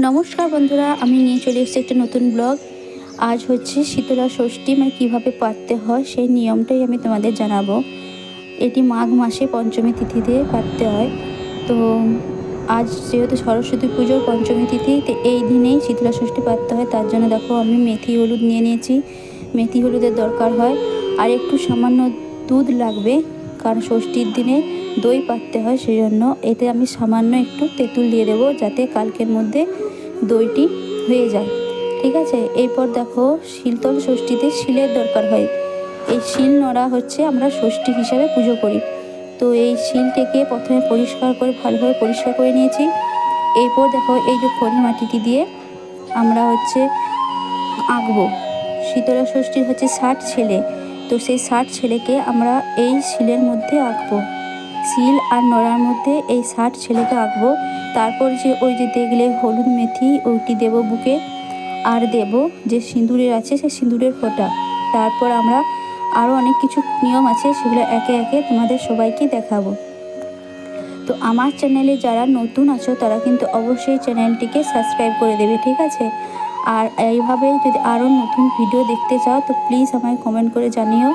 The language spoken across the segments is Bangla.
নমস্কার বন্ধুরা, আমি নিয়ে চলে এসেছি একটা নতুন ব্লগ। আজ হচ্ছে শীতলা ষষ্ঠী মানে কীভাবে পাততে হয় সেই নিয়মটাই আমি তোমাদের জানাব। এটি মাঘ মাসে পঞ্চমী তিথিতে পাততে হয়। তো আজ যেহেতু সরস্বতী পুজোর পঞ্চমী তিথি, তো এই দিনেই শীতলা ষষ্ঠী পাততে হয়। তার জন্য দেখো, আমি মেথি হলুদ নিয়ে নিয়েছি। মেথি হলুদের দরকার হয়। আর একটু সামান্য দুধ লাগবে। কারণ ষষ্ঠীর দিনে দই পাততে হয় সেই জন্য এতে আমি সামান্য একটু তেঁতুল দিয়ে দেবো যাতে কালকের মধ্যে দইটি হয়ে যায়। ঠিক আছে? এরপর দেখো, শিলতল ষষ্ঠীতে শিলের দরকার হয়। এই শিল নোড়া হচ্ছে আমরা ষষ্ঠী হিসাবে পুজো করি। তো এই শিলটাকে প্রথমে পরিষ্কার করে, ভালোভাবে পরিষ্কার করে নিয়েছি। এরপর দেখো, এই যে খড়ি মাটিটি দিয়ে আমরা হচ্ছে আঁকবো। শীতলা ষষ্ঠীর হচ্ছে ষাট ছেলে। তো সেই ষাট ছেলেকে আমরা এই শিলের মধ্যে আঁকবো। শিল আর নড়ার মধ্যে এই ষাট ছেলেকে আঁকবো। তারপর যে ওই যে দেখলে হলুদ মেথি, ওইটি দেবো বুকে। আর দেব যে সিঁদুরের আছে সে সিঁদুরের ফোঁটা। তারপর আমরা আরও অনেক কিছু নিয়ম আছে, সেগুলো একে একে তোমাদের সবাইকে দেখাবো। তো আমার চ্যানেলে যারা নতুন আছো, তারা কিন্তু অবশ্যই চ্যানেলটিকে সাবস্ক্রাইব করে দেবে, ঠিক আছে? আর এইভাবে যদি আরও নতুন ভিডিও দেখতে চাও, তো প্লিজ আমায় কমেন্ট করে জানিও।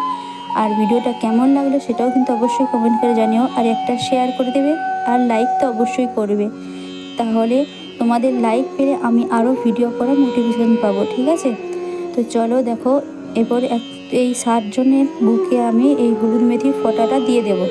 আর ভিডিওটা কেমন লাগল সেটাও কিন্তু অবশ্যই কমেন্ট করে জানিও। আর একটা শেয়ার করে দেবে, আর লাইক তো অবশ্যই করবে। তাহলে তোমাদের লাইক পেলে আমি আরও ভিডিও করার মোটিভেশন পাবো, ঠিক আছে? তো চলো দেখো, এরপর এই সাতজনের বুকে আমি এই হলুদ মেথির ফোঁটাটা দিয়ে দেবো।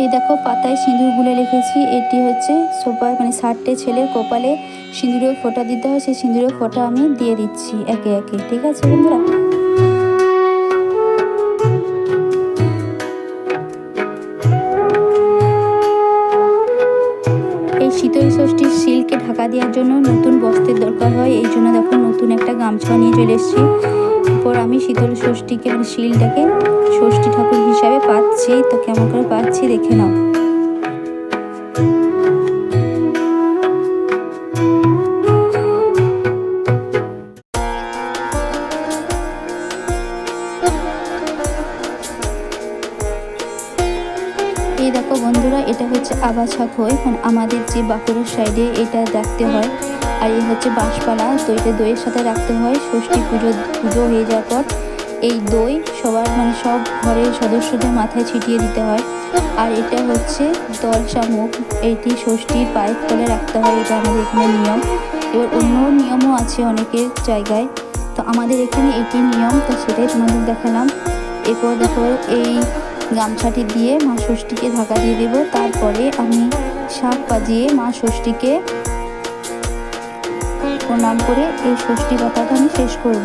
এই দেখো পাতায় সিঁদুর গুলে রেখেছি এটি হচ্ছে সবার মানে ষাটটে ছেলের কপালে সিঁদুরের ফোঁটা দিতে হয়, সেই সিঁদুরের ফোঁটা আমি দিয়ে দিচ্ছি একে একে। ঠিক আছে বন্ধুরা? শীতল ষষ্ঠীর শিলকে ঢাকা দেওয়ার জন্য নতুন বস্ত্রের দরকার হয়। এই জন্য দেখো নতুন একটা গামছা নিয়ে চলে এসেছি। শীতল ষষ্ঠীকে মানে শিলটাকে ষষ্ঠী ঠাকুর হিসাবে পাচ্ছি তো কেমন করে পাচ্ছি দেখে নাও। বন্ধুরা, এটা হচ্ছে আগাছা খই মানে আমাদের যে বাঁকুড়ার সাইডে এটা রাখতে হয়। আর এই হচ্ছে বাঁশপালা। তো এটা দইয়ের সাথে রাখতে হয়। ষষ্ঠী পুজো পুজো হয়ে যাওয়ার পর এই দই সবার মানে সব ঘরের সদস্যদের মাথায় ছিটিয়ে দিতে হয়। আর এটা হচ্ছে দল শামুক এইটি ষষ্ঠীর পায়ের তলে রাখতে হয়। এটা আমাদের এখানে নিয়ম। এবার অন্য নিয়মও আছে অনেকের জায়গায়। তো আমাদের এখানে এটি নিয়ম, তো সেটাই তোমাদের দেখালাম। এরপর দেখো এই গামছাটি দিয়ে মা ষষ্ঠীকে ঢাকা দিয়ে দেবো। তারপরে আমি শাক বাজিয়ে মা ষষ্ঠীকে প্রণাম করে এই ষষ্ঠী কথাটা আমি শেষ করব।